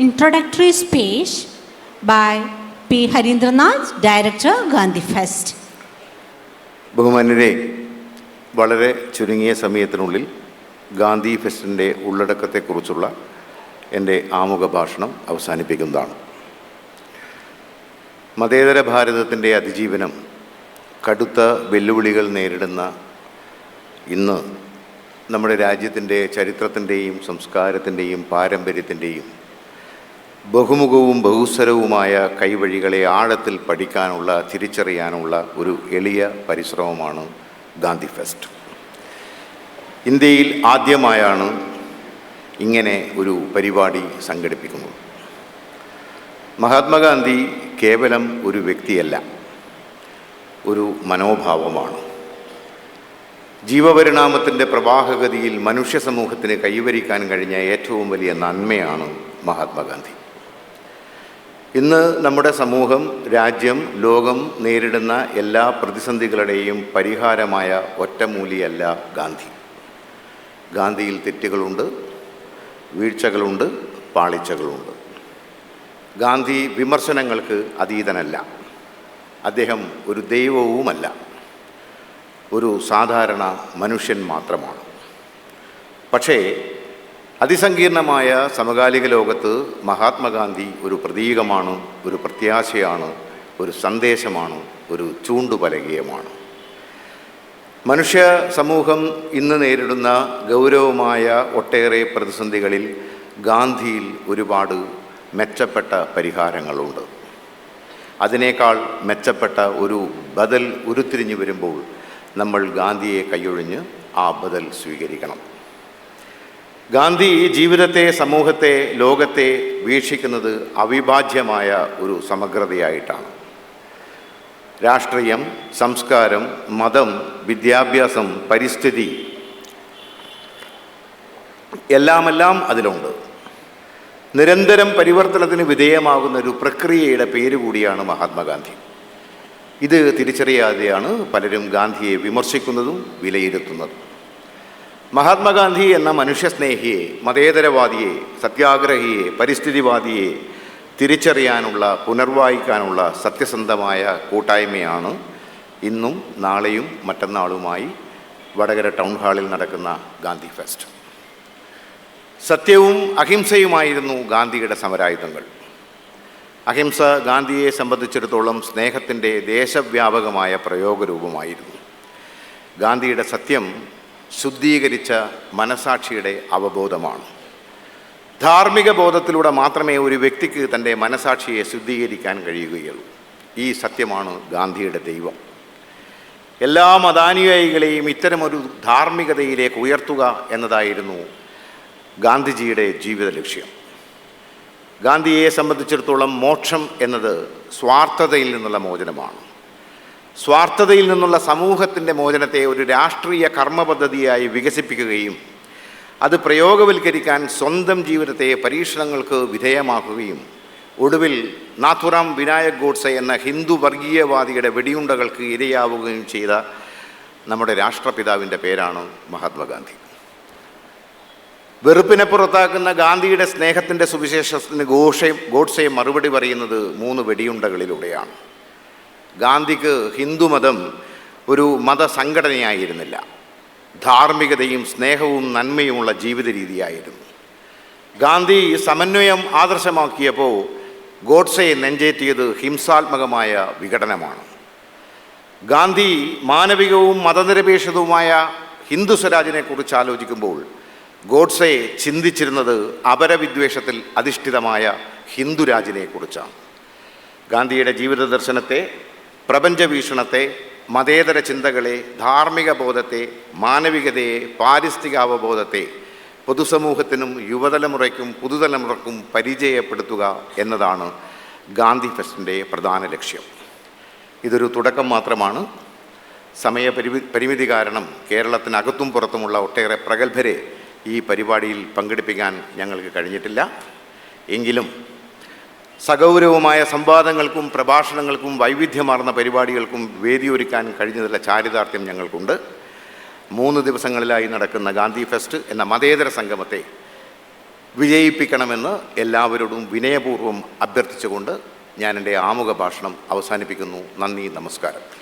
introductory speech by P. Harindranath, Director, Gandhi Fest. ബഹുമാനരെ വളരെ ചുരുങ്ങിയ സമയത്തിനുള്ളിൽ ഗാന്ധി ഫെസ്റ്റിന്റെ ഉള്ളടക്കത്തെക്കുറിച്ചുള്ള എന്റെ ആമുഖ ഭാഷണം അവസാനിപ്പിക്കുന്നതാണ് മതേതര ഭാരതത്തിന്റെ അതിജീവനം കടുത്ത വെല്ലുവിളികൾ നേരിടുന്ന ഇന്ന് നമ്മുടെ രാജ്യത്തിന്റെ ചരിത്രത്തിന്റെയും സംസ്കാരത്തിന്റെയും പാരമ്പര്യത്തിന്റെയും ബഹുമുഖവും ബഹുസ്വരവുമായ കൈവഴികളെ ആഴത്തിൽ പഠിക്കാനുള്ള തിരിച്ചറിയാനുള്ള ഒരു എളിയ പരിശ്രമമാണ് ഗാന്ധി ഫെസ്റ്റ്. ഇന്ത്യയിൽ ആദ്യമായാണ് ഇങ്ങനെ ഒരു പരിപാടി സംഘടിപ്പിക്കുന്നത്. മഹാത്മാഗാന്ധി കേവലം ഒരു വ്യക്തിയല്ല ഒരു മനോഭാവമാണ്. ജീവപരിണാമത്തിന്റെ പ്രവാഹഗതിയിൽ മനുഷ്യ സമൂഹത്തിന് കൈവരിക്കാൻ കഴിഞ്ഞ ഏറ്റവും വലിയ നന്മയാണ് മഹാത്മാഗാന്ധി. ഇന്ന് നമ്മുടെ സമൂഹം രാജ്യം ലോകം നേരിടുന്ന എല്ലാ പ്രതിസന്ധികളുടെയും പരിഹാരമായ ഒറ്റമൂലിയല്ല ഗാന്ധി. ഗാന്ധിയിൽ തെറ്റുകളുണ്ട് വീഴ്ചകളുണ്ട് പാളിച്ചകളുണ്ട്. ഗാന്ധി വിമർശനങ്ങൾക്ക് അതീതനല്ല. അദ്ദേഹം ഒരു ദൈവവുമല്ല. ഒരു സാധാരണ മനുഷ്യൻ മാത്രമാണ്. പക്ഷേ അതിസങ്കീർണമായ സമകാലിക ലോകത്ത് മഹാത്മാഗാന്ധി ഒരു പ്രതീകമാണ് ഒരു പ്രത്യാശയാണ് ഒരു സന്ദേശമാണ് ഒരു ചൂണ്ടുപലകീയമാണ്. മനുഷ്യ സമൂഹം ഇന്ന് നേരിടുന്ന ഗൗരവമായ ഒട്ടേറെ പ്രതിസന്ധികളിൽ ഗാന്ധിയിൽ ഒരുപാട് മെച്ചപ്പെട്ട പരിഹാരങ്ങളുണ്ട്. അതിനേക്കാൾ മെച്ചപ്പെട്ട ഒരു ബദൽ ഉരുത്തിരിഞ്ഞു വരുമ്പോൾ നമ്മൾ ഗാന്ധിയെ കൈയൊഴിഞ്ഞ് ആ ബദൽ സ്വീകരിക്കണം. ഗാന്ധി ജീവിതത്തെ സമൂഹത്തെ ലോകത്തെ വീക്ഷിക്കുന്നത് അവിഭാജ്യമായ ഒരു സമഗ്രതയായിട്ടാണ്. രാഷ്ട്രീയം സംസ്കാരം മതം വിദ്യാഭ്യാസം പരിസ്ഥിതി എല്ലാമെല്ലാം അതിലുണ്ട്. നിരന്തരം പരിവർത്തനത്തിന് വിധേയമാകുന്ന ഒരു പ്രക്രിയയുടെ പേര് കൂടിയാണ് മഹാത്മാഗാന്ധി. ഇത് തിരിച്ചറിയാതെയാണ് പലരും ഗാന്ധിയെ വിമർശിക്കുന്നതും വിലയിരുത്തുന്നതും. മഹാത്മാഗാന്ധി എന്ന മനുഷ്യസ്നേഹിയെ മതേതരവാദിയെ സത്യാഗ്രഹിയെ പരിസ്ഥിതിവാദിയെ തിരിച്ചറിയാനുള്ള പുനർവായിക്കാനുള്ള സത്യസന്ധമായ കൂട്ടായ്മയാണ് ഇന്നും നാളെയും മറ്റന്നാളുമായി വടകര ടൗൺ ഹാളിൽ നടക്കുന്ന ഗാന്ധി ഫെസ്റ്റ്. സത്യവും അഹിംസയുമായിരുന്നു ഗാന്ധിയുടെ സമരായുധങ്ങൾ. അഹിംസ ഗാന്ധിയെ സംബന്ധിച്ചിടത്തോളം സ്നേഹത്തിന്റെ ദേശവ്യാപകമായ പ്രയോഗരൂപമായിരുന്നു. ഗാന്ധിയുടെ സത്യം ശുദ്ധീകരിച്ച മനസാക്ഷിയുടെ അവബോധമാണ്. ധാർമ്മിക ബോധത്തിലൂടെ മാത്രമേ ഒരു വ്യക്തിക്ക് തന്റെ മനസാക്ഷിയെ ശുദ്ധീകരിക്കാൻ കഴിയുകയുള്ളൂ. ഈ സത്യമാണ് ഗാന്ധിയുടെ ദൈവം. എല്ലാ മതാനുയായികളെയും ഇത്തരമൊരു ധാർമ്മികതയിലേക്ക് ഉയർത്തുക എന്നതായിരുന്നു ഗാന്ധിജിയുടെ ജീവിത ലക്ഷ്യം. ഗാന്ധിയെ സംബന്ധിച്ചിടത്തോളം മോക്ഷം എന്നത് സ്വാർത്ഥതയിൽ നിന്നുള്ള മോചനമാണ്. സ്വാർത്ഥതയിൽ നിന്നുള്ള സമൂഹത്തിന്റെ മോചനത്തെ ഒരു രാഷ്ട്രീയ കർമ്മ പദ്ധതിയായി വികസിപ്പിക്കുകയും അത് പ്രയോഗവൽക്കരിക്കാൻ സ്വന്തം ജീവിതത്തെ പരീക്ഷണങ്ങൾക്ക് വിധേയമാക്കുകയും. ഒടുവിൽ നാഥുറാം വിനായക് ഗോഡ്സെ എന്ന ഹിന്ദു വർഗീയവാദിയുടെ വെടിയുണ്ടകൾക്ക് ഇരയാവുകയും ചെയ്ത നമ്മുടെ രാഷ്ട്രപിതാവിന്റെ പേരാണ് മഹാത്മാഗാന്ധി വെറുപ്പിനെ പുറത്താക്കുന്ന ഗാന്ധിയുടെ സ്നേഹത്തിന്റെ സുവിശേഷത്തിന് ഘോഷയും ഗോഡ്സെ മറുപടി പറയുന്നത് മൂന്ന് വെടിയുണ്ടകളിലൂടെയാണ്. ഗാന്ധിക്ക് ഹിന്ദുമതം ഒരു മതസംഘടനയായിരുന്നില്ല. ധാർമ്മികതയും സ്നേഹവും നന്മയുമുള്ള ജീവിത രീതിയായിരുന്നു ഗാന്ധി സമന്വയം ആദർശമാക്കിയപ്പോൾ ഗോഡ്സയെ നെഞ്ചേറ്റിയത് ഹിംസാത്മകമായ വിഘടനമാണ്. ഗാന്ധി മാനവികവും മതനിരപേക്ഷതവുമായ ഹിന്ദു സ്വരാജിനെക്കുറിച്ച് ആലോചിക്കുമ്പോൾ ഗോഡ്സെ ചിന്തിച്ചിരുന്നത് അപരവിദ്വേഷത്തിൽ അധിഷ്ഠിതമായ ഹിന്ദുരാജിനെക്കുറിച്ചാണ് ഗാന്ധിയുടെ ജീവിത ദർശനത്തെ പ്രപഞ്ച വീക്ഷണത്തെ മതേതര ചിന്തകളെ ധാർമ്മിക ബോധത്തെ മാനവികതയെ പാരിസ്ഥിതികാവബോധത്തെ പൊതുസമൂഹത്തിനും യുവതലമുറയ്ക്കും പുതുതലമുറക്കും പരിചയപ്പെടുത്തുക എന്നതാണ് ഗാന്ധി ഫെസ്റ്റിന്റെ പ്രധാന ലക്ഷ്യം. ഇതൊരു തുടക്കം മാത്രമാണ്. സമയപരിമി പരിമിതി കാരണം കേരളത്തിനകത്തും പുറത്തുമുള്ള ഒട്ടേറെ പ്രഗത്ഭരെ ഈ പരിപാടിയിൽ പങ്കെടുപ്പിക്കാൻ ഞങ്ങൾക്ക് കഴിഞ്ഞിട്ടില്ല. എങ്കിലും സഗൗരവമായ സംവാദങ്ങൾക്കും പ്രഭാഷണങ്ങൾക്കും വൈവിധ്യമാർന്ന പരിപാടികൾക്കും വേദിയൊരുക്കാൻ കഴിഞ്ഞതിലുള്ള ചാരിതാർത്ഥ്യം ഞങ്ങൾക്കുണ്ട്. മൂന്ന് ദിവസങ്ങളിലായി നടക്കുന്ന ഗാന്ധി ഫെസ്റ്റ് എന്ന മതേതര സംഗമത്തെ വിജയിപ്പിക്കണമെന്ന് എല്ലാവരോടും വിനയപൂർവം അഭ്യർത്ഥിച്ചുകൊണ്ട് ഞാൻ എന്റെ ആമുഖ ഭാഷണം അവസാനിപ്പിക്കുന്നു. നന്ദി നമസ്കാരം.